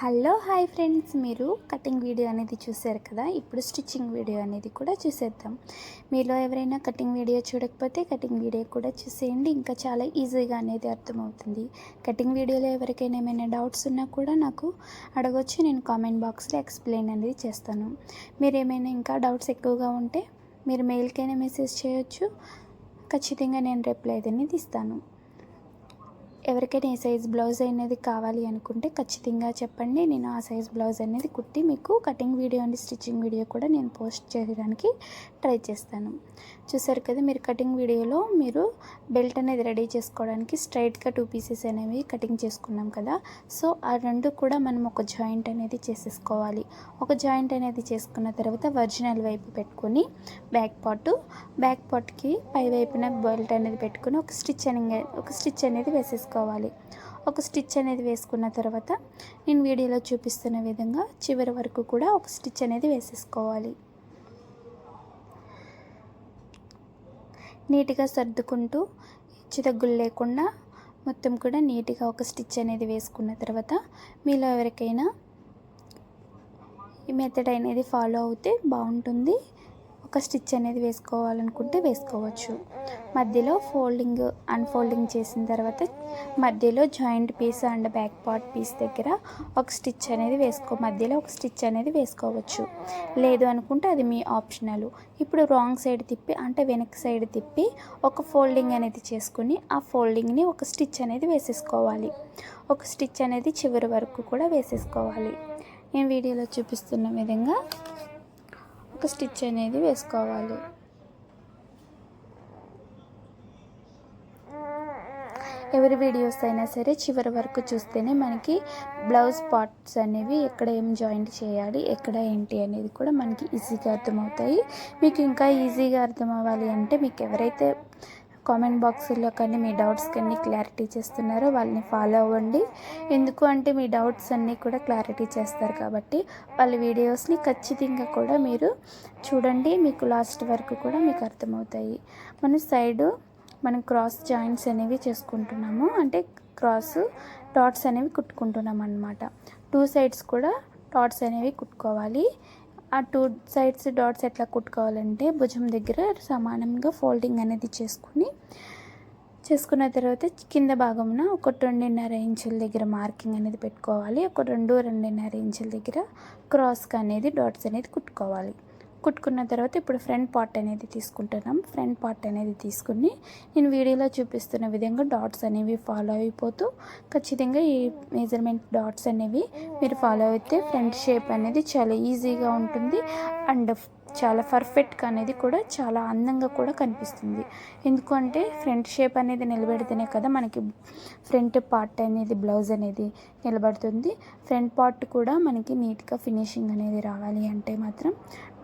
Hello hi friends. మీరు cutting video అనేది చూశారు కదా? ఇప్పుడు స్టిచ్చింగ్ వీడియో అనేది కూడా చూసేద్దాం. మీలో ఎవరైనా కటింగ్ వీడియో చూడకపోతే కటింగ్ వీడియో కూడా చూసేయండి. ఇంకా చాలా ఈజీగా అనేది అర్థమవుతుంది. కటింగ్ వీడియోలో ఎవరికైనా ఏమైనా డౌట్స్ ఉన్నా కూడా నాకు అడగొచ్చు. నేను కామెంట్ బాక్స్లో ఎక్స్ప్లెయిన్ అనేది చేస్తాను. మీరు ఏమైనా ఇంకా డౌట్స్ ఎక్కువగా ఉంటే మీరు మెయిల్కైనా మెసేజ్ చేయొచ్చు. ఖచ్చితంగా నేను రిప్లై అనేది ఇస్తాను. ఎవరికైనా ఏ సైజ్ బ్లౌజ్ అనేది కావాలి అనుకుంటే ఖచ్చితంగా చెప్పండి. నేను ఆ సైజ్ బ్లౌజ్ అనేది కుట్టి మీకు cutting video and stitching video కూడా నేను పోస్ట్ చేయడానికి ట్రై చేస్తాను. చూసారు కదా మీరు కటింగ్ వీడియోలో మీరు బెల్ట్ అనేది రెడీ చేసుకోవడానికి స్ట్రైట్గా టూ పీసెస్ అనేవి కటింగ్ చేసుకున్నాం కదా. సో ఆ రెండు కూడా మనం ఒక జాయింట్ అనేది చేసేసుకోవాలి. ఒక జాయింట్ అనేది చేసుకున్న తర్వాత ఒరిజినల్ వైపు పెట్టుకొని బ్యాక్ పార్ట్ బ్యాక్ పార్ట్కి పై వైపున బెల్ట్ అనేది పెట్టుకొని ఒక స్టిచ్ అనేది ఒక స్టిచ్ అనేది వేసేసుకోవాలి. ఒక స్టిచ్ అనేది వేసుకున్న తర్వాత నేను వీడియోలో చూపిస్తున్న విధంగా చివరి వరకు కూడా ఒక స్టిచ్ అనేది వేసేసుకోవాలి. నీట్గా సర్దుకుంటూ చితగ్గులు లేకుండా మొత్తం కూడా నీట్గా ఒక స్టిచ్ అనేది వేసుకున్న తర్వాత మీలో ఎవరికైనా ఈ మెథడ్ అనేది ఫాలో అవుతే బాగుంటుంది. ఒక స్టిచ్ అనేది వేసుకోవాలనుకుంటే వేసుకోవచ్చు. మధ్యలో ఫోల్డింగ్ అన్ఫోల్డింగ్ చేసిన తర్వాత మధ్యలో joint piece and back part piece దగ్గర ఒక స్టిచ్ అనేది వేసుకో మధ్యలో ఒక స్టిచ్ అనేది వేసుకోవచ్చు. లేదు అనుకుంటే అది మీ ఆప్షనల్. ఇప్పుడు రాంగ్ సైడ్ తిప్పి అంటే వెనక్ సైడ్ తిప్పి ఒక ఫోల్డింగ్ అనేది చేసుకుని ఆ ఫోల్డింగ్ని ఒక స్టిచ్ అనేది వేసేసుకోవాలి. ఒక స్టిచ్ అనేది చివరి వరకు కూడా వేసేసుకోవాలి. నేను వీడియోలో చూపిస్తున్న విధంగా ఒక స్టిచ్ అనేది వేసుకోవాలి. ఎవరి వీడియోస్ అయినా సరే చివరి వరకు చూస్తేనే మనకి బ్లౌజ్ పార్ట్స్ అనేవి ఎక్కడ ఏం జాయింట్ చేయాలి ఎక్కడ ఏంటి అనేది కూడా మనకి ఈజీగా అర్థమవుతాయి. మీకు ఇంకా ఈజీగా అర్థం అవ్వాలి అంటే మీకు ఎవరైతే కామెంట్ బాక్స్లో కానీ మీ డౌట్స్ కానీ క్లారిటీ చేస్తున్నారో. వాళ్ళని ఫాలో అవ్వండి. ఎందుకు అంటే మీ డౌట్స్ అన్నీ కూడా క్లారిటీ చేస్తారు కాబట్టి వాళ్ళ వీడియోస్ని ఖచ్చితంగా కూడా మీరు చూడండి. మీకు లాస్ట్ వరకు కూడా మీకు అర్థమవుతాయి. మన సైడు మనం క్రాస్ జాయింట్స్ అనేవి చేసుకుంటున్నాము. అంటే క్రాస్ డాట్స్ అనేవి కుట్టుకుంటున్నాం అన్నమాట టూ సైడ్స్ కూడా డాట్స్ అనేవి కుట్టుకోవాలి. ఆ టూ సైడ్స్ డాట్స్ ఎట్లా కుట్టుకోవాలంటే భుజం దగ్గర సమానంగా ఫోల్డింగ్ అనేది చేసుకుని చేసుకున్న తర్వాత కింద భాగమున ఒక రెండున్నర ఇంచుల దగ్గర మార్కింగ్ అనేది పెట్టుకోవాలి. ఒక రెండు రెండున్నర ఇంచుల దగ్గర క్రాస్కి అనేది డాట్స్ అనేది కుట్టుకోవాలి. కుట్టుకున్న తర్వాత ఇప్పుడు ఫ్రంట్ పార్ట్ అనేది తీసుకుంటున్నాం. ఫ్రంట్ పార్ట్ అనేది తీసుకుని నేను వీడియోలో చూపిస్తున్న విధంగా డాట్స్ అనేవి ఫాలో అయిపోతూ ఖచ్చితంగా ఈ మెజర్మెంట్ డాట్స్ అనేవి మీరు ఫాలో అయితే ఫ్రంట్ షేప్ అనేది చాలా ఈజీగా ఉంటుంది. అండ్ చాలా పర్ఫెక్ట్గా అనేది కూడా చాలా అందంగా కూడా కనిపిస్తుంది. ఎందుకంటే ఫ్రంట్ షేప్ అనేది నిలబెడితేనే కదా మనకి ఫ్రంట్ పార్ట్ అనేది బ్లౌజ్ అనేది నిలబడుతుంది. ఫ్రంట్ పార్ట్ కూడా మనకి నీట్గా ఫినిషింగ్ అనేది రావాలి అంటే మాత్రం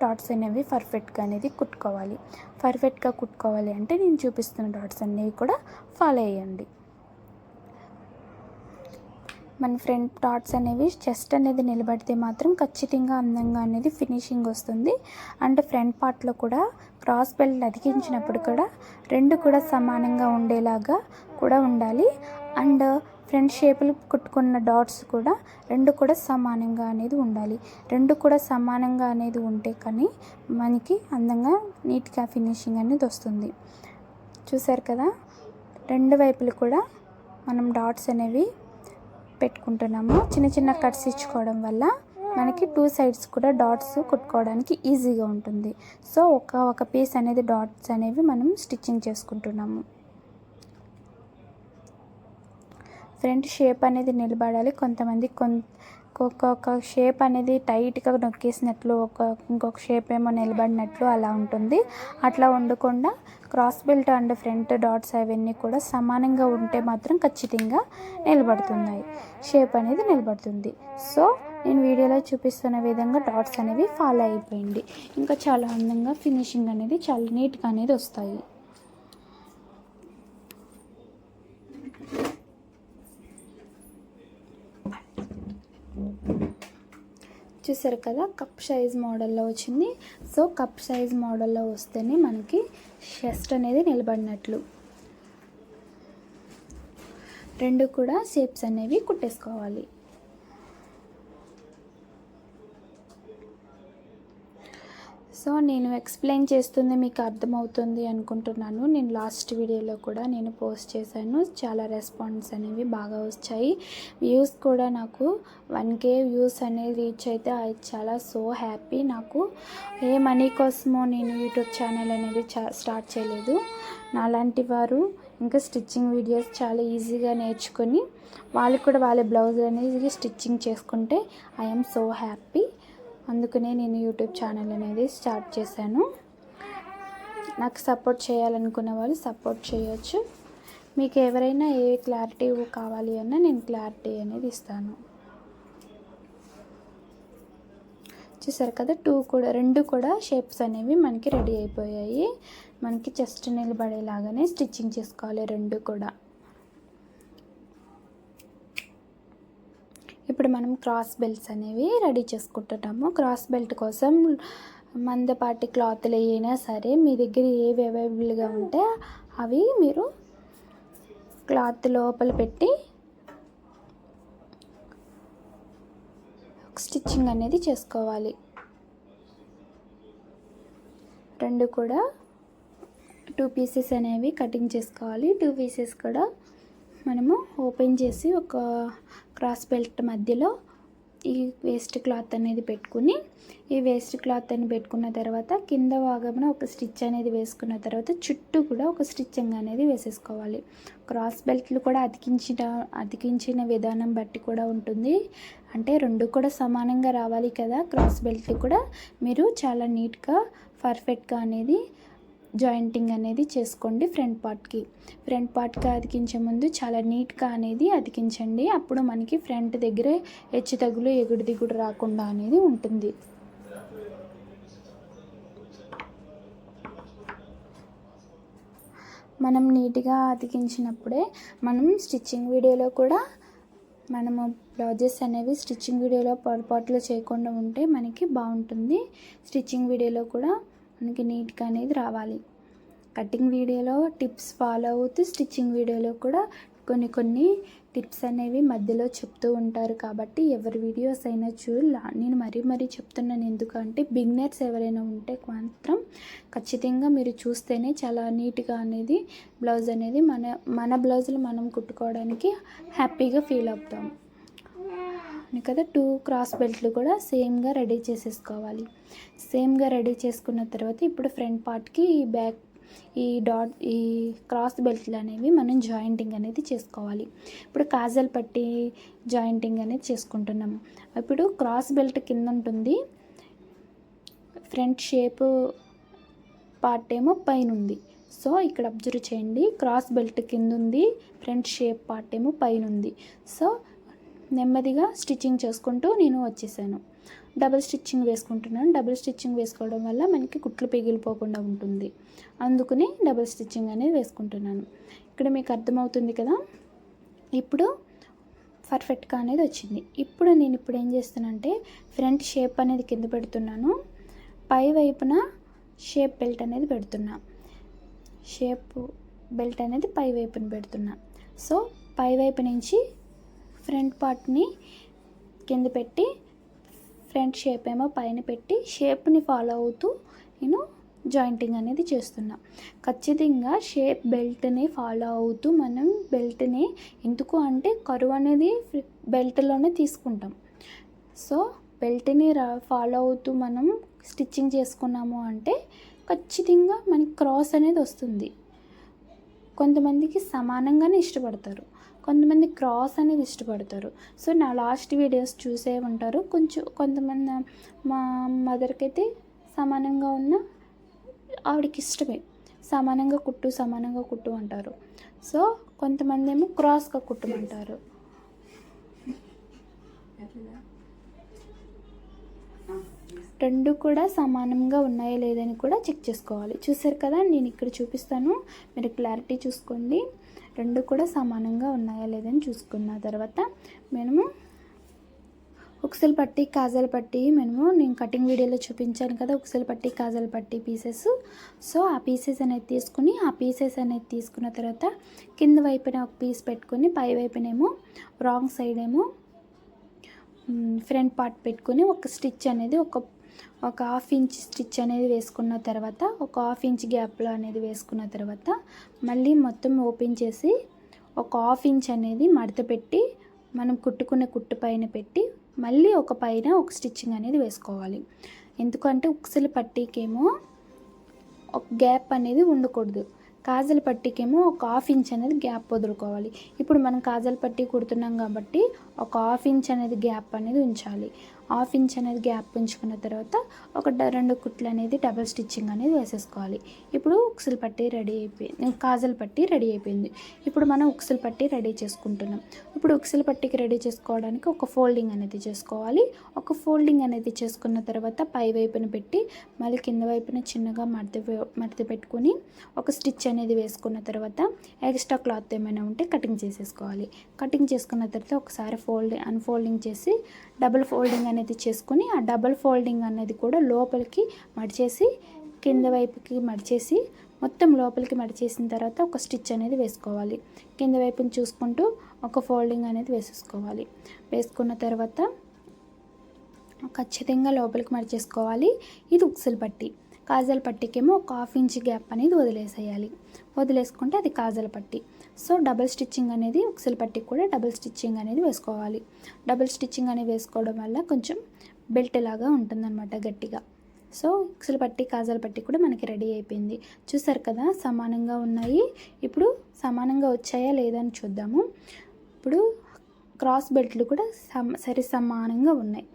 డాట్స్ అనేవి పర్ఫెక్ట్గా అనేది కుట్టుకోవాలి. పర్ఫెక్ట్గా కుట్టుకోవాలి అంటే నేను చూపిస్తున్న డాట్స్ అనేవి కూడా ఫాలో అయ్యండి మన ఫ్రంట్ డాట్స్ అనేవి చెస్ట్ అనేది నిలబడితే మాత్రం ఖచ్చితంగా అందంగా అనేది ఫినిషింగ్ వస్తుంది. అండ్ ఫ్రంట్ పార్ట్లో కూడా క్రాస్ బెల్ట్ అతికించినప్పుడు కూడా రెండు కూడా సమానంగా ఉండేలాగా కూడా ఉండాలి. అండ్ ఫ్రంట్ షేపులు కుట్టుకున్న డాట్స్ కూడా రెండు కూడా సమానంగా అనేది ఉండాలి. రెండు కూడా సమానంగా అనేది ఉంటే కానీ మనకి అందంగా నీట్గా ఫినిషింగ్ అనేది వస్తుంది. చూసారు కదా? రెండు వైపులు కూడా మనం డాట్స్ అనేవి పెట్టుకుంటున్నాము. చిన్న చిన్న కట్స్ ఇచ్చుకోవడం వల్ల మనకి టూ సైడ్స్ కూడా డాట్స్ కుట్టుకోవడానికి ఈజీగా ఉంటుంది. సో ఒక ఒక పీస్ అనేది డాట్స్ అనేవి మనం స్టిచ్చింగ్ చేసుకుంటున్నాము. ఫ్రంట్ షేప్ అనేది నిలబడాలి. కొంతమంది కొంత ఒక్కొక్క షేప్ అనేది టైట్గా నొక్కేసినట్లు ఒక ఇంకొక షేప్ ఏమో నిలబడినట్లు అలా ఉంటుంది. అట్లా ఉండకుండా cross belt and front dots అవన్నీ కూడా సమానంగా ఉంటే మాత్రం ఖచ్చితంగా నిలబడుతున్నాయి. షేప్ అనేది నిలబడుతుంది. సో నేను వీడియోలో చూపిస్తున్న విధంగా డాట్స్ అనేవి ఫాలో అయిపోయింది. ఇంకా చాలా అందంగా ఫినిషింగ్ అనేది చాలా నీట్గా అనేది వస్తాయి. చూసారు కదా కప్ సైజ్ మోడల్లో వచ్చింది. సో కప్ సైజ్ మోడల్లో వస్తేనే మనకి చెస్ట్ అనేది నిలబడినట్లు. రెండు కూడా షేప్స్ అనేవి కుట్టేసుకోవాలి. సో నేను ఎక్స్ప్లెయిన్ చేస్తుంది మీకు అర్థమవుతుంది అనుకుంటున్నాను. నేను లాస్ట్ వీడియోలో కూడా నేను పోస్ట్ చేశాను. చాలా రెస్పాన్స్ అనేవి బాగా వచ్చాయి. వ్యూస్ కూడా నాకు వన్ కే వ్యూస్ అనేది రీచ్ అయితే అది చాలా సో హ్యాపీ. నాకు ఏ మనీ కోసమో నేను యూట్యూబ్ ఛానల్ అనేది స్టార్ట్ చేయలేదు. నాలాంటి వారు ఇంకా స్టిచ్చింగ్ వీడియోస్ చాలా ఈజీగా నేర్చుకొని వాళ్ళు కూడా వాళ్ళ బ్లౌజ్ అనేది స్టిచ్చింగ్ చేసుకుంటే ఐఎమ్ సో హ్యాపీ. అందుకనే నేను యూట్యూబ్ ఛానల్ అనేది స్టార్ట్ చేశాను. నాకు సపోర్ట్ చేయాలనుకున్న వాళ్ళు సపోర్ట్ చేయొచ్చు. మీకు ఎవరైనా ఏ క్లారిటీ కావాలి అన్నా నేను క్లారిటీ అనేది ఇస్తాను. చూసారు కదా టూ కూడా రెండు కూడా షేప్స్ అనేవి మనకి రెడీ అయిపోయాయి. మనకి చెస్ట్ నిలబడేలాగానే స్టిచ్చింగ్ చేసుకోవాలి రెండు కూడా. ఇప్పుడు మనం క్రాస్ బెల్ట్స్ అనేవి రెడీ చేసుకుంటున్నాము. క్రాస్ బెల్ట్ కోసం మందపాటి క్లాత్లు అయినా సరే మీ దగ్గర ఏవి అవైలబుల్గా ఉంటే అవి మీరు క్లాత్ లోపల పెట్టి స్టిచ్చింగ్ అనేది చేసుకోవాలి. రెండు కూడా టూ పీసెస్ అనేవి కటింగ్ చేసుకోవాలి. టూ పీసెస్ కూడా మనము ఓపెన్ చేసి ఒక క్రాస్ బెల్ట్ మధ్యలో ఈ వేస్ట్ క్లాత్ అనేది పెట్టుకుని ఈ వేస్ట్ క్లాత్ అని పెట్టుకున్న తర్వాత కింద భాగంలో ఒక స్టిచ్ అనేది వేసుకున్న తర్వాత చుట్టూ కూడా ఒక స్టిచ్చింగ్ అనేది వేసేసుకోవాలి. క్రాస్ బెల్ట్లు కూడా అతికించిన అతికించిన విధానం బట్టి కూడా ఉంటుంది. అంటే రెండు కూడా సమానంగా రావాలి కదా క్రాస్ బెల్ట్ కూడా మీరు చాలా నీట్గా పర్ఫెక్ట్గా అనేది జాయింటింగ్ అనేది చేసుకోండి ఫ్రంట్ పార్ట్కి. ఫ్రంట్ పార్ట్కి అతికించే ముందు చాలా నీట్గా అనేది అతికించండి. అప్పుడు మనకి ఫ్రంట్ దగ్గర హెచ్చు తగులు ఎగుడు దిగుడు రాకుండా అనేది ఉంటుంది. మనం నీట్గా అతికించినప్పుడే మనం స్టిచ్చింగ్ వీడియోలో కూడా మనము బ్లౌజెస్ అనేవి స్టిచ్చింగ్ వీడియోలో పొరపాట్లు చేయకుండా ఉంటే మనకి బాగుంటుంది. స్టిచ్చింగ్ వీడియోలో కూడా మనకి నీట్గా అనేది రావాలి. కటింగ్ వీడియోలో టిప్స్ ఫాలో అవుతూ స్టిచ్చింగ్ వీడియోలో కూడా కొన్ని కొన్ని టిప్స్ అనేవి మధ్యలో చెప్తూ ఉంటారు. కాబట్టి ఎవరి వీడియోస్ అయినా చూ నేను మరీ మరీ చెప్తున్నాను ఎందుకంటే బిగినర్స్ ఎవరైనా ఉంటే మాత్రం ఖచ్చితంగా మీరు చూస్తేనే చాలా నీట్గా అనేది బ్లౌజ్ అనేది మన మన బ్లౌజులు మనం కుట్టుకోవడానికి హ్యాపీగా ఫీల్ ఉన్నాయి కదా టూ క్రాస్ బెల్ట్లు కూడా సేమ్గా రెడీ చేసేసుకోవాలి. సేమ్గా రెడీ చేసుకున్న తర్వాత ఇప్పుడు ఫ్రంట్ పార్ట్కి ఈ బ్యాక్ ఈ డాట్ ఈ క్రాస్ బెల్ట్లు అనేవి మనం జాయింటింగ్ అనేది చేసుకోవాలి. ఇప్పుడు కాజల్ పట్టి జాయింటింగ్ అనేది చేసుకుంటున్నాము ఇప్పుడు క్రాస్ బెల్ట్ కింద ఉంటుంది ఫ్రంట్ షేప్ పార్ట్ ఏమో పైన ఉంది. సో ఇక్కడ అబ్జర్వ్ చేయండి క్రాస్ బెల్ట్ కింద ఉంది ఫ్రంట్ షేప్ పార్ట్ ఏమో పైన ఉంది. సో నెమ్మదిగా స్టిచ్చింగ్ చేసుకుంటూ నేను వచ్చేసాను. డబుల్ స్టిచ్చింగ్ వేసుకుంటున్నాను. డబుల్ స్టిచ్చింగ్ వేసుకోవడం వల్ల మనకి కుట్లు పిగిలిపోకుండా ఉంటుంది. అందుకని డబుల్ స్టిచ్చింగ్ అనేది వేసుకుంటున్నాను. ఇక్కడ మీకు అర్థమవుతుంది కదా? ఇప్పుడు పర్ఫెక్ట్గా అనేది వచ్చింది. ఇప్పుడు నేను ఇప్పుడు ఏం చేస్తానంటే ఫ్రంట్ షేప్ అనేది కింద పెడుతున్నాను. పై వైపున షేప్ బెల్ట్ అనేది పెడుతున్నా. షేప్ బెల్ట్ అనేది పై వైపున పెడుతున్నా. సో పై వైపు నుంచి ఫ్రంట్ పార్ట్ని కింద పెట్టి ఫ్రంట్ షేప్ ఏమో పైన పెట్టి షేప్ని ఫాలో అవుతూ నేను జాయింటింగ్ అనేది చేస్తున్నా. ఖచ్చితంగా షేప్ బెల్ట్ని ఫాలో అవుతూ మనం బెల్ట్ని ఎందుకు అంటే కరువు అనేది బెల్ట్లోనే తీసుకుంటాం. సో బెల్ట్ని ఫాలో అవుతూ మనం స్టిచ్చింగ్ చేసుకున్నాము అంటే ఖచ్చితంగా మనకి క్రాస్ అనేది వస్తుంది. కొంతమందికి సమానంగానే ఇష్టపడతారు. కొంతమంది క్రాస్ అనేది ఇష్టపడతారు. సో నా లాస్ట్ వీడియోస్ చూసే ఉంటారు. కొంచెం కొంతమంది మా మదర్కి అయితే సమానంగా ఉన్న ఆవిడకి ఇష్టమే. సమానంగా కుట్టు సమానంగా కుట్టు అంటారు. సో కొంతమంది ఏమో క్రాస్గా కుట్టమంటారు. రెండు కూడా సమానంగా ఉన్నాయా లేదని కూడా చెక్ చేసుకోవాలి. చూసారు కదా నేను ఇక్కడ చూపిస్తాను. మీరు క్లారిటీ చూసుకోండి. రెండు కూడా సమానంగా ఉన్నాయా లేదని చూసుకున్న తర్వాత మనము ఉక్సల్ పట్టి కాజల్ పట్టి మనము నేను కటింగ్ వీడియోలో చూపించాను కదా ఉక్సల్ పట్టి కాజల్ పట్టి పీసెస్ సో ఆ పీసెస్ అనేది తీసుకుని ఆ పీసెస్ అనేది తీసుకున్న తర్వాత కింద వైపున ఒక పీస్ పెట్టుకుని పై వైపునేమో రాంగ్ సైడ్ ఏమో ఫ్రంట్ పార్ట్ పెట్టుకొని ఒక స్టిచ్ అనేది ఒక ఒక హాఫ్ ఇంచ్ స్టిచ్ అనేది వేసుకున్న తర్వాత ఒక హాఫ్ ఇంచ్ గ్యాప్లో అనేది వేసుకున్న తర్వాత మళ్ళీ మొత్తం ఓపెన్ చేసి ఒక హాఫ్ ఇంచ్ అనేది మడత పెట్టి మనం కుట్టుకున్న కుట్టు పైన పెట్టి మళ్ళీ ఒక పైన ఒక స్టిచ్చింగ్ అనేది వేసుకోవాలి. ఎందుకంటే ఉక్సలు పట్టీకేమో ఒక గ్యాప్ అనేది ఉండకూడదు. కాజల పట్టీకేమో ఒక హాఫ్ ఇంచ్ అనేది గ్యాప్ వదులుకోవాలి. ఇప్పుడు మనం కాజల పట్టీ కుడుతున్నాం కాబట్టి ఒక హాఫ్ ఇంచ్ అనేది గ్యాప్ అనేది ఉంచాలి. హాఫ్ ఇంచ్ అనేది గ్యాప్ ఉంచుకున్న తర్వాత ఒక రెండు కుట్లు అనేది డబల్ స్టిచ్చింగ్ అనేది వేసేసుకోవాలి. ఇప్పుడు ఉక్సులు పట్టి రెడీ అయిపోయింది కాజలు పట్టి రెడీ అయిపోయింది. ఇప్పుడు మనం ఉక్సులు పట్టి రెడీ చేసుకుంటున్నాం. ఇప్పుడు ఉక్సల పట్టికి రెడీ చేసుకోవడానికి ఒక ఫోల్డింగ్ అనేది చేసుకోవాలి. ఒక ఫోల్డింగ్ అనేది చేసుకున్న తర్వాత పై వైపున పెట్టి మళ్ళీ కింద వైపున చిన్నగా మడత మడత పెట్టుకుని ఒక స్టిచ్ అనేది వేసుకున్న తర్వాత ఎక్స్ట్రా క్లాత్ ఏమైనా ఉంటే కటింగ్ చేసేసుకోవాలి. కటింగ్ చేసుకున్న తర్వాత ఒకసారి ఫోల్డింగ్ అన్ఫోల్డింగ్ చేసి డబుల్ ఫోల్డింగ్ అనేది చేసుకుని ఆ డబుల్ ఫోల్డింగ్ అనేది కూడా లోపలికి మడిచేసి కింద వైపుకి మడిచేసి మొత్తం లోపలికి మడిచేసిన తర్వాత ఒక స్టిచ్ అనేది వేసుకోవాలి. కింద వైపుని చూసుకుంటూ ఒక ఫోల్డింగ్ అనేది వేసేసుకోవాలి. వేసుకున్న తర్వాత ఖచ్చితంగా లోపలికి మడిచేసుకోవాలి ఇది ఉక్సులు పట్టి. కాజల్ పట్టికేమో ఒక హాఫ్ ఇంచ్ గ్యాప్ అనేది వదిలేసేయాలి. వదిలేసుకుంటే అది కాజల పట్టి. సో డబుల్ స్టిచ్చింగ్ అనేది ఉక్సులు పట్టికి కూడా డబుల్ స్టిచ్చింగ్ అనేది వేసుకోవాలి. డబుల్ స్టిచ్చింగ్ అనేది వేసుకోవడం వల్ల కొంచెం బెల్ట్ లాగా ఉంటుందన్నమాట గట్టిగా. సో ఉక్సులు పట్టి కాజాలు పట్టి కూడా మనకి రెడీ అయిపోయింది. చూసారు కదా సమానంగా ఉన్నాయి. ఇప్పుడు సమానంగా వచ్చాయా లేదా అని చూద్దాము. ఇప్పుడు క్రాస్ బెల్ట్లు కూడా సమ సరి సమానంగా ఉన్నాయి.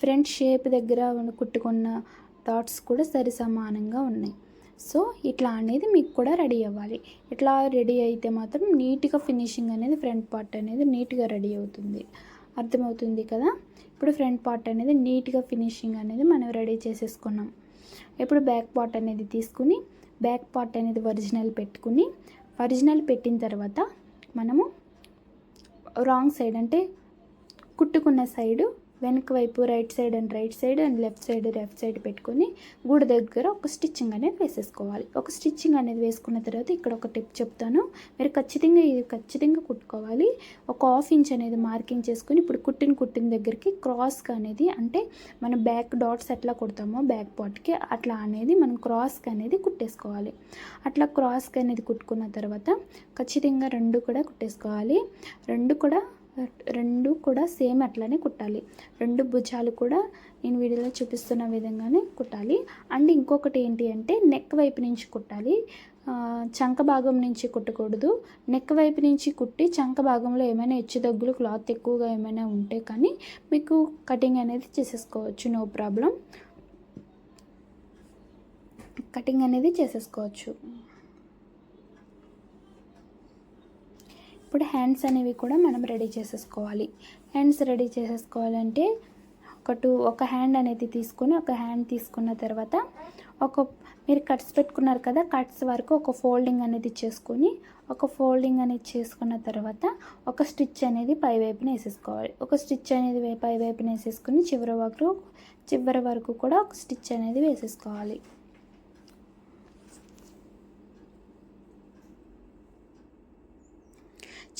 ఫ్రంట్ షేప్ దగ్గర కుట్టుకున్న డాట్స్ కూడా సరి సమానంగా ఉన్నాయి. సో ఇట్లా అనేది మీకు కూడా రెడీ అవ్వాలి. ఇట్లా రెడీ అయితే మాత్రం నీట్గా ఫినిషింగ్ అనేది ఫ్రంట్ పార్ట్ అనేది నీట్గా రెడీ అవుతుంది. అర్థమవుతుంది కదా? ఇప్పుడు ఫ్రంట్ పార్ట్ అనేది నీట్గా ఫినిషింగ్ అనేది మనం రెడీ చేసేసుకున్నాం. ఇప్పుడు బ్యాక్ పార్ట్ అనేది తీసుకుని బ్యాక్ పార్ట్ అనేది ఒరిజినల్ పెట్టుకుని ఒరిజినల్ పెట్టిన తర్వాత మనము రాంగ్ సైడ్ అంటే కుట్టుకున్న సైడు వెనక వైపు right side and right side and left side left side పెట్టుకొని గుడి దగ్గర ఒక స్టిచ్చింగ్ అనేది వేసేసుకోవాలి. ఒక స్టిచ్చింగ్ అనేది వేసుకున్న తర్వాత ఇక్కడ ఒక టిప్ చెప్తాను. మీరు ఖచ్చితంగా ఇది ఖచ్చితంగా కుట్టుకోవాలి. ఒక హాఫ్ ఇంచ్ అనేది మార్కింగ్ చేసుకొని ఇప్పుడు కుట్టిన కుట్టిన దగ్గరికి క్రాస్గా అనేది అంటే మనం బ్యాక్ డాట్స్ ఎట్లా కుడతామో బ్యాక్ పార్ట్కి అట్లా అనేది మనం క్రాస్గా అనేది కుట్టేసుకోవాలి. అట్లా క్రాస్గా అనేది కుట్టుకున్న తర్వాత ఖచ్చితంగా రెండు కూడా కుట్టేసుకోవాలి. రెండు కూడా రెండు కూడా సేమ్ అట్లానే కుట్టాలి. రెండు భుజాలు కూడా నేను వీడియోలో చూపిస్తున్న విధంగానే కుట్టాలి. అండ్ ఇంకొకటి ఏంటి అంటే నెక్ వైపు నుంచి కుట్టాలి. చంక భాగం నుంచి కుట్టకూడదు. నెక్ వైపు నుంచి కుట్టి చంక భాగంలో ఏమైనా హెచ్చు దగ్గులు క్లాత్ ఎక్కువగా ఏమైనా ఉంటే కానీ మీకు కటింగ్ అనేది చేసేసుకోవచ్చు. No problem. కటింగ్ అనేది చేసేసుకోవచ్చు. ఇప్పుడు హ్యాండ్స్ అనేవి కూడా మనం రెడీ చేసేసుకోవాలి. హ్యాండ్స్ రెడీ చేసేసుకోవాలంటే ఒక టూ ఒక హ్యాండ్ అనేది తీసుకొని ఒక హ్యాండ్ తీసుకున్న తర్వాత ఒక మీరు కట్స్ పెట్టుకున్నారు కదా కట్స్ వరకు ఒక ఫోల్డింగ్ అనేది చేసుకొని ఒక ఫోల్డింగ్ అనేది చేసుకున్న తర్వాత ఒక స్టిచ్ అనేది పై వైపున వేసేసుకోవాలి. ఒక స్టిచ్ అనేది పై వైపున వేసేసుకొని చివరి వరకు చివరి వరకు కూడా ఒక స్టిచ్ అనేది వేసేసుకోవాలి.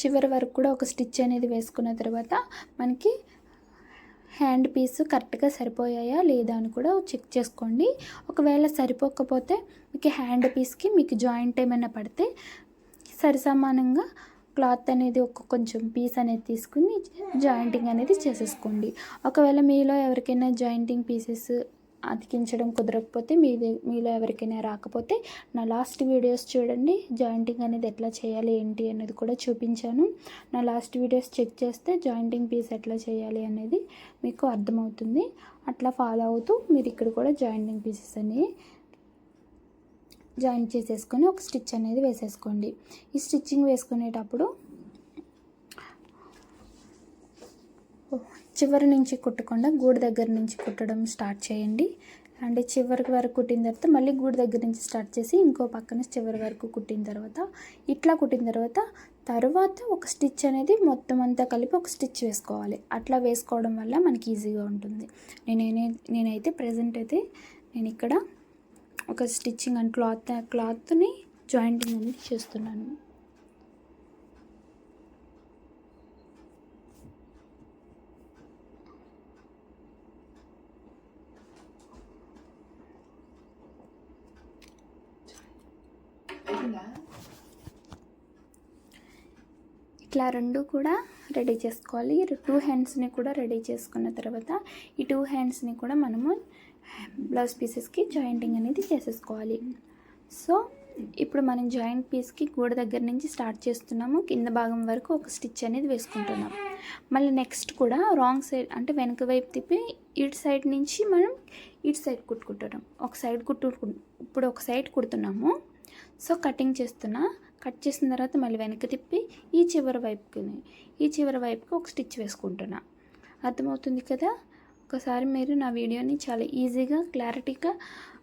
చివరి వరకు కూడా ఒక స్టిచ్ అనేది వేసుకున్న తర్వాత మనకి హ్యాండ్ పీస్ కరెక్ట్గా సరిపోయాయా లేదా అని కూడా చెక్ చేసుకోండి. ఒకవేళ సరిపోకపోతే మీకు హ్యాండ్ పీస్కి మీకు జాయింట్ ఏమైనా పడితే సరిసమానంగా క్లాత్ అనేది ఒక కొంచెం పీస్ అనేది తీసుకుని జాయింటింగ్ అనేది చేసేసుకోండి. ఒకవేళ మీలో ఎవరికైనా జాయింటింగ్ పీసెస్ అతికించడం కుదరకపోతే మీది మీలో ఎవరికైనా రాకపోతే నా లాస్ట్ వీడియోస్ చూడండి. జాయింటింగ్ అనేది ఎట్లా చేయాలి ఏంటి అనేది కూడా చూపించాను. నా లాస్ట్ వీడియోస్ చెక్ చేస్తే జాయింటింగ్ పీస్ ఎట్లా చేయాలి అనేది మీకు అర్థమవుతుంది. అట్లా ఫాలో అవుతూ మీరు ఇక్కడ కూడా జాయింటింగ్ పీసెస్ అనేవి జాయిన్ చేసేసుకొని ఒక స్టిచ్ అనేది వేసేసుకోండి. ఈ స్టిచ్చింగ్ వేసుకునేటప్పుడు చివరి నుంచి కుట్టకుండా గూడు దగ్గర నుంచి కుట్టడం స్టార్ట్ చేయండి. అంటే చివరి వరకు కుట్టిన తర్వాత మళ్ళీ గూడు దగ్గర నుంచి స్టార్ట్ చేసి ఇంకో పక్కన చివరి వరకు కుట్టిన తర్వాత ఇట్లా కుట్టిన తర్వాత తర్వాత ఒక స్టిచ్ అనేది మొత్తం అంతా కలిపి ఒక స్టిచ్ వేసుకోవాలి. అట్లా వేసుకోవడం వల్ల మనకి ఈజీగా ఉంటుంది. నేనే నేనైతే ప్రజెంట్ అయితే నేను ఇక్కడ ఒక స్టిచ్చింగ్ అండ్ క్లాత్ క్లాత్ని జాయింటింగ్ అనేది చేస్తున్నాను. ఇట్లా రెండు కూడా రెడీ చేసుకోవాలి. టూ హ్యాండ్స్ని కూడా రెడీ చేసుకున్న తర్వాత ఈ టూ హ్యాండ్స్ని కూడా మనము బ్లౌజ్ పీసెస్కి జాయింటింగ్ అనేది చేసేసుకోవాలి. సో ఇప్పుడు మనం జాయింట్ పీస్కి గోడ దగ్గర నుంచి స్టార్ట్ చేస్తున్నాము. కింద భాగం వరకు ఒక స్టిచ్ అనేది వేసుకుంటున్నాం. మళ్ళీ నెక్స్ట్ కూడా రాంగ్ సైడ్ అంటే వెనక వైపు తిప్పి ఇటు సైడ్ నుంచి మనం ఇటు సైడ్ కుట్టుకుంటున్నాం. ఒక సైడ్ కుట్టు ఇప్పుడు ఒక సైడ్ కుడుతున్నాము. సో కటింగ్ చేస్తున్నా. కట్ చేసిన తర్వాత మళ్ళీ వెనక్కి తిప్పి ఈ చివరి వైపుకి ఈ చివరి వైపుకి ఒక స్టిచ్ వేసుకుంటున్నా. అర్థమవుతుంది కదా? ఒకసారి మీరు నా వీడియోని చాలా ఈజీగా క్లారిటీగా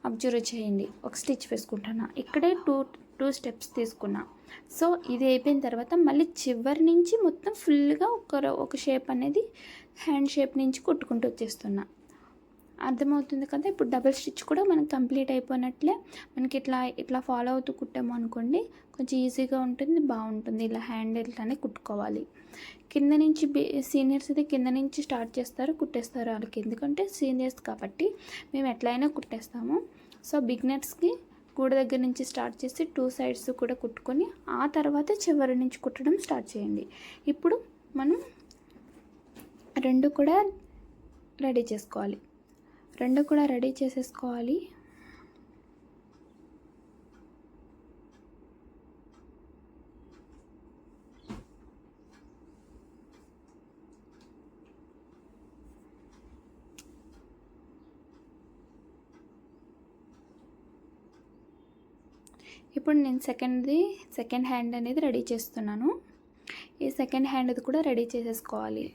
అబ్జర్వ్ చేయండి. ఒక స్టిచ్ వేసుకుంటున్నా. ఇక్కడే టూ టూ స్టెప్స్ తీసుకున్నా. సో ఇది అయిపోయిన తర్వాత మళ్ళీ చివరి నుంచి మొత్తం ఫుల్గా ఒక ఒక షేప్ అనేది హ్యాండ్ షేప్ నుంచి కుట్టుకుంటూ వచ్చేస్తున్నా. అర్థమవుతుంది కదా? ఇప్పుడు డబుల్ స్టిచ్ కూడా మనకు కంప్లీట్ అయిపోయినట్లే మనకి ఇట్లా ఇట్లా ఫాలో అవుతూ కుట్టాము అనుకోండి కొంచెం ఈజీగా ఉంటుంది బాగుంటుంది. ఇలా హ్యాండ్ ఇట్లానే కుట్టుకోవాలి. కింద నుంచి సీనియర్స్ అయితే కింద నుంచి స్టార్ట్ చేస్తారు కుట్టేస్తారు వాళ్ళకి. ఎందుకంటే సీనియర్స్ కాబట్టి మేము ఎట్లయినా కుట్టేస్తాము. సో బిగినర్స్కి గూడ దగ్గర నుంచి స్టార్ట్ చేసి టూ సైడ్స్ కూడా కుట్టుకొని ఆ తర్వాత చివరి నుంచి కుట్టడం స్టార్ట్ చేయండి. ఇప్పుడు మనం రెండు కూడా రెడీ చేసుకోవాలి. రెండు కూడా రెడీ చేసేసుకోవాలి. ఇప్పుడు నేను సెకండ్ది సెకండ్ హ్యాండ్ అనేది రెడీ చేస్తున్నాను. ఈ సెకండ్ హ్యాండ్ది కూడా రెడీ చేసేసుకోవాలి.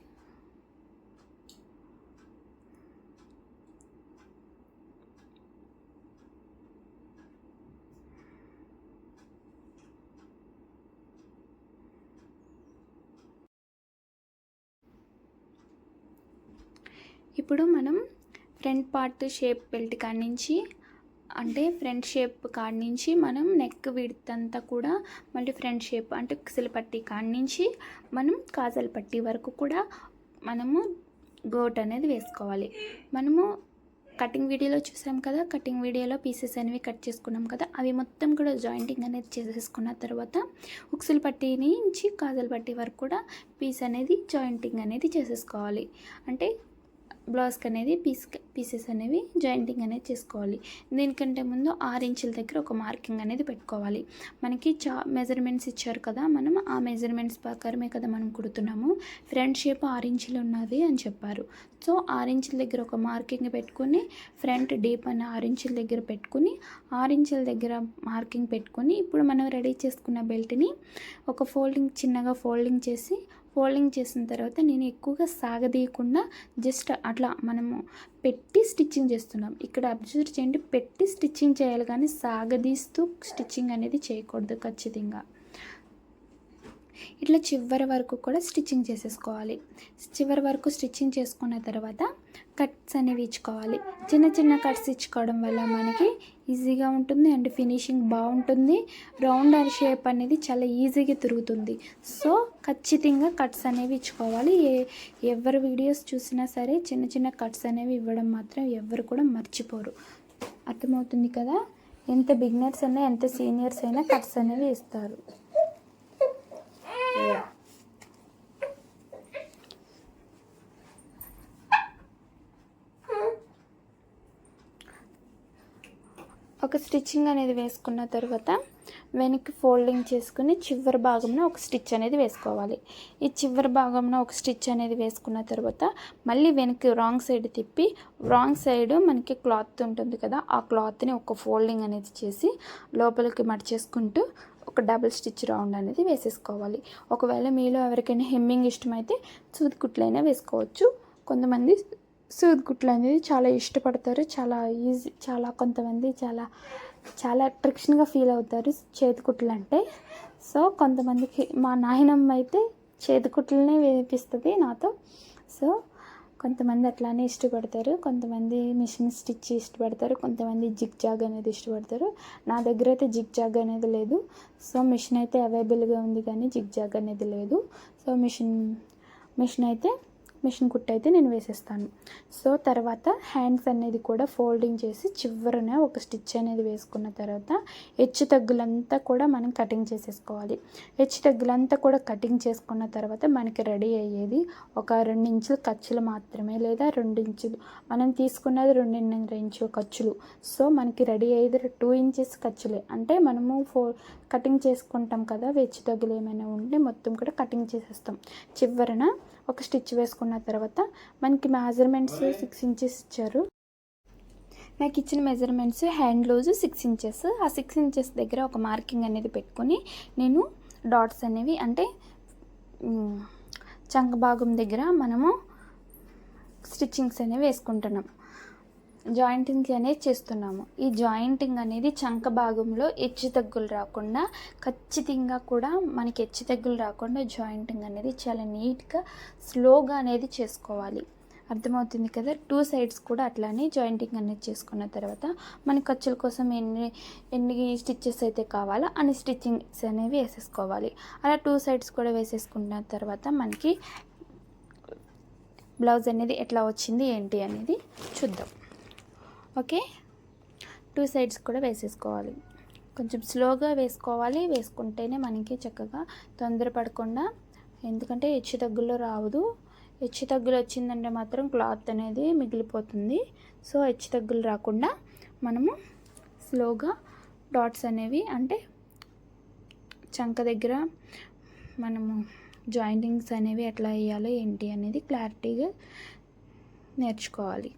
ఇప్పుడు మనం ఫ్రంట్ పార్ట్ షేప్ బెల్ట్ కాడ నుంచి అంటే ఫ్రంట్ షేప్ కాడ నుంచి మనం నెక్ విడత్ అంతా కూడా మళ్ళీ ఫ్రంట్ షేప్ అంటే కుసల పట్టి కాడ నుంచి మనం కాజల్ పట్టి వరకు కూడా మనము గోట్ అనేది వేసుకోవాలి. మనము కటింగ్ వీడియోలో చూసాం కదా కటింగ్ వీడియోలో పీసెస్ అనేవి కట్ చేసుకున్నాం కదా అవి మొత్తం కూడా జాయింటింగ్ అనేది చేసేసుకున్న తర్వాత ఉక్సుల పట్టి నుంచి కాజల్ పట్టి వరకు కూడా పీస్ అనేది జాయింటింగ్ అనేది చేసేసుకోవాలి. అంటే బ్లౌజ్కి అనేది పీస్ పీసెస్ అనేవి జాయింటింగ్ అనేది చేసుకోవాలి. దీనికంటే ముందు ఆరు ఇంచుల దగ్గర ఒక మార్కింగ్ అనేది పెట్టుకోవాలి. మనకి చా మెజర్మెంట్స్ ఇచ్చారు కదా మనం ఆ మెజర్మెంట్స్ ప్రకారమే కదా మనం కుడుతున్నాము. ఫ్రంట్ షేప్ ఆరు ఇంచులు ఉన్నది అని చెప్పారు. సో ఆరు ఇంచుల దగ్గర ఒక మార్కింగ్ పెట్టుకొని ఫ్రంట్ డీప్ అని ఆరు ఇంచుల దగ్గర పెట్టుకుని ఆరు ఇంచుల దగ్గర మార్కింగ్ పెట్టుకొని ఇప్పుడు మనం రెడీ చేసుకున్న బెల్ట్ని ఒక ఫోల్డింగ్ చిన్నగా ఫోల్డింగ్ చేసి ఫోల్డింగ్ చేసిన తర్వాత నేను ఎక్కువగా సాగదీయకుండా జస్ట్ అట్లా మనము పెట్టి స్టిచ్చింగ్ చేస్తున్నాం. ఇక్కడ అబ్జర్వ్ చేయండి పెట్టి స్టిచ్చింగ్ చేయాలి కానీ సాగదీస్తూ స్టిచ్చింగ్ అనేది చేయకూడదు ఖచ్చితంగా. ఇట్లా చివరి వరకు కూడా స్టిచ్చింగ్ చేసేసుకోవాలి. చివరి వరకు స్టిచ్చింగ్ చేసుకున్న తర్వాత కట్స్ అనేవి ఇచ్చుకోవాలి. చిన్న చిన్న కట్స్ ఇచ్చుకోవడం వల్ల మనకి ఈజీగా ఉంటుంది అండ్ ఫినిషింగ్ బాగుంటుంది. రౌండ్ అండ్ షేప్ అనేది చాలా ఈజీగా తిరుగుతుంది. సో ఖచ్చితంగా కట్స్ అనేవి ఇచ్చుకోవాలి. ఏ ఎవరి వీడియోస్ చూసినా సరే చిన్న చిన్న కట్స్ అనేవి ఇవ్వడం మాత్రం ఎవరు కూడా మర్చిపోరు. అర్థమవుతుంది కదా? ఎంత బిగినర్స్ అయినా ఎంత సీనియర్స్ అయినా కట్స్ అనేవి ఇస్తారు. ఒక స్టిచ్చింగ్ అనేది వేసుకున్న తర్వాత వెనక్కి ఫోల్డింగ్ చేసుకుని చివరి భాగంలో ఒక స్టిచ్ అనేది వేసుకోవాలి. ఈ చివరి భాగంలో ఒక స్టిచ్ అనేది వేసుకున్న తర్వాత మళ్ళీ వెనక్కి రాంగ్ సైడ్ తిప్పి రాంగ్ సైడ్ మనకి క్లాత్ ఉంటుంది కదా ఆ క్లాత్ని ఒక ఫోల్డింగ్ అనేది చేసి లోపలికి మడిచేసుకుంటూ ఒక డబుల్ స్టిచ్ రౌండ్ అనేది వేసేసుకోవాలి. ఒకవేళ మీలో ఎవరికైనా హెమ్మింగ్ ఇష్టమైతే సూది కుట్లైనా వేసుకోవచ్చు. కొంతమంది సూది కుట్లు అనేది చాలా ఇష్టపడతారు. చాలా ఈజీ చాలా కొంతమంది చాలా చాలా అట్రాక్షన్గా ఫీల్ అవుతారు చేతి కుట్లు అంటే. సో కొంతమందికి మా నాయనమ్మ అయితే చేతి కుట్లనే వేపిస్తుంది నాతో. సో కొంతమంది అట్లానే ఇష్టపడతారు. కొంతమంది మిషన్ స్టిచ్ ఇష్టపడతారు. కొంతమంది జిగ్ జాగ్ అనేది ఇష్టపడతారు. నా దగ్గర అయితే జిగ్ జాగ్ అనేది లేదు. సో మిషన్ అయితే అవైలబుల్గా ఉంది కానీ జిగ్ జాగ్ అనేది లేదు. సో మిషన్ మిషన్ అయితే మిషన్ కుట్టు అయితే నేను వేసేస్తాను. సో తర్వాత హ్యాండ్స్ అనేది కూడా ఫోల్డింగ్ చేసి చివరన ఒక స్టిచ్ అనేది వేసుకున్న తర్వాత హెచ్చు తగ్గులంతా కూడా మనం కటింగ్ చేసేసుకోవాలి. హెచ్చు తగ్గులంతా కూడా కటింగ్ చేసుకున్న తర్వాత మనకి రెడీ అయ్యేది ఒక రెండు ఇంచుల ఖర్చులు మాత్రమే లేదా రెండు ఇంచులు. మనం తీసుకున్నది రెండున్నర ఇంచు ఖర్చులు. సో మనకి రెడీ అయ్యేది టూ ఇంచెస్ ఖర్చులే. అంటే మనము ఫో కటింగ్ చేసుకుంటాం కదా వెచ్చు తగ్గులు ఏమైనా ఉంటే మొత్తం కూడా కటింగ్ చేసేస్తాం. చివరన ఒక స్టిచ్ వేసుకున్న తర్వాత మనకి మెజర్మెంట్స్ సిక్స్ ఇంచెస్ ఇచ్చారు. నాకు ఇచ్చిన measurements hand loose six inches ఆ సిక్స్ ఇంచెస్ దగ్గర ఒక మార్కింగ్ అనేది పెట్టుకొని నేను డాట్స్ అనేవి అంటే చంక భాగం దగ్గర మనము స్టిచ్చింగ్స్ అనేవి వేసుకుంటున్నాం. జాయింటింగ్ అనేది చేస్తున్నాము. ఈ జాయింటింగ్ అనేది చంక భాగంలో హెచ్చు తగ్గులు రాకుండా ఖచ్చితంగా కూడా మనకి హెచ్చు తగ్గులు రాకుండా జాయింటింగ్ అనేది చాలా నీట్గా స్లోగా అనేది చేసుకోవాలి. అర్థమవుతుంది కదా? టూ సైడ్స్ కూడా అట్లానే జాయింటింగ్ అనేది చేసుకున్న తర్వాత మన ఖర్చుల కోసం ఎన్ని ఎన్ని స్టిచ్చెస్ అయితే కావాలో అన్ని స్టిచ్చింగ్స్ అనేవి వేసేసుకోవాలి. అలా టూ సైడ్స్ కూడా వేసేసుకున్న తర్వాత మనకి బ్లౌజ్ అనేది ఎట్లా వచ్చింది ఏంటి అనేది చూద్దాం. ఓకే? టూ సైడ్స్ కూడా వేసేసుకోవాలి. కొంచెం స్లోగా వేసుకోవాలి. వేసుకుంటేనే మనకి చక్కగా తొందరపడకుండా ఎందుకంటే హెచ్చు తగ్గుల్లో రావదు. హెచ్చు తగ్గులు వచ్చిందంటే మాత్రం క్లాత్ అనేది మిగిలిపోతుంది. సో హెచ్చు తగ్గులు రాకుండా మనము స్లోగా డాట్స్ అనేవి అంటే చంక దగ్గర మనము జాయింటింగ్స్ అనేవి ఎట్లా వేయాలో ఏంటి అనేది క్లారిటీగా నేర్చుకోవాలి.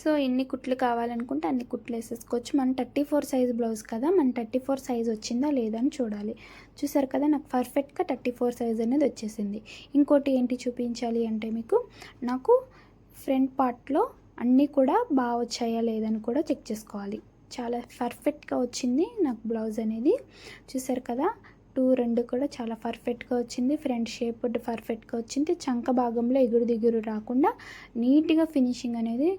సో ఎన్ని కుట్లు కావాలనుకుంటే అన్ని కుట్లు వేసేసుకోవచ్చు. మన థర్టీ ఫోర్ సైజ్ బ్లౌజ్ కదా మన థర్టీ ఫోర్ సైజ్ వచ్చిందా లేదా అని చూడాలి. చూసారు కదా నాకు పర్ఫెక్ట్గా థర్టీ ఫోర్ సైజ్ అనేది వచ్చేసింది. ఇంకోటి ఏంటి చూపించాలి అంటే మీకు నాకు ఫ్రంట్ పార్ట్లో అన్నీ కూడా బాగా వచ్చాయా లేదని కూడా చెక్ చేసుకోవాలి. చాలా పర్ఫెక్ట్గా వచ్చింది నాకు బ్లౌజ్ అనేది. చూసారు కదా టూ రెండు కూడా చాలా పర్ఫెక్ట్గా వచ్చింది. ఫ్రంట్ షేప్ పర్ఫెక్ట్గా వచ్చింది. చంక భాగంలో ఎగురు దిగురు రాకుండా నీట్గా ఫినిషింగ్ అనేది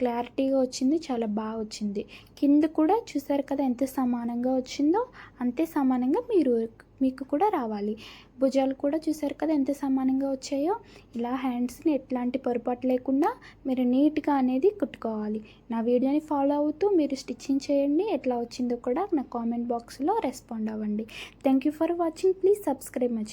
క్లారిటీగా వచ్చింది చాలా బాగా వచ్చింది. కింద కూడా చూసారు కదా ఎంత సమానంగా వచ్చిందో అంతే సమానంగా మీరు మీకు కూడా రావాలి. భుజాలు కూడా చూసారు కదా ఎంత సమానంగా వచ్చాయో? ఇలా హ్యాండ్స్ని ఎట్లాంటి పొరపాటు లేకుండా మీరు నీట్గా అనేది కుట్టుకోవాలి. నా వీడియోని ఫాలో అవుతూ మీరు స్టిచ్చింగ్ చేయండి. ఎట్లా వచ్చిందో కూడా నా కామెంట్ బాక్స్లో రెస్పాండ్ అవ్వండి. Thank you for watching please subscribe much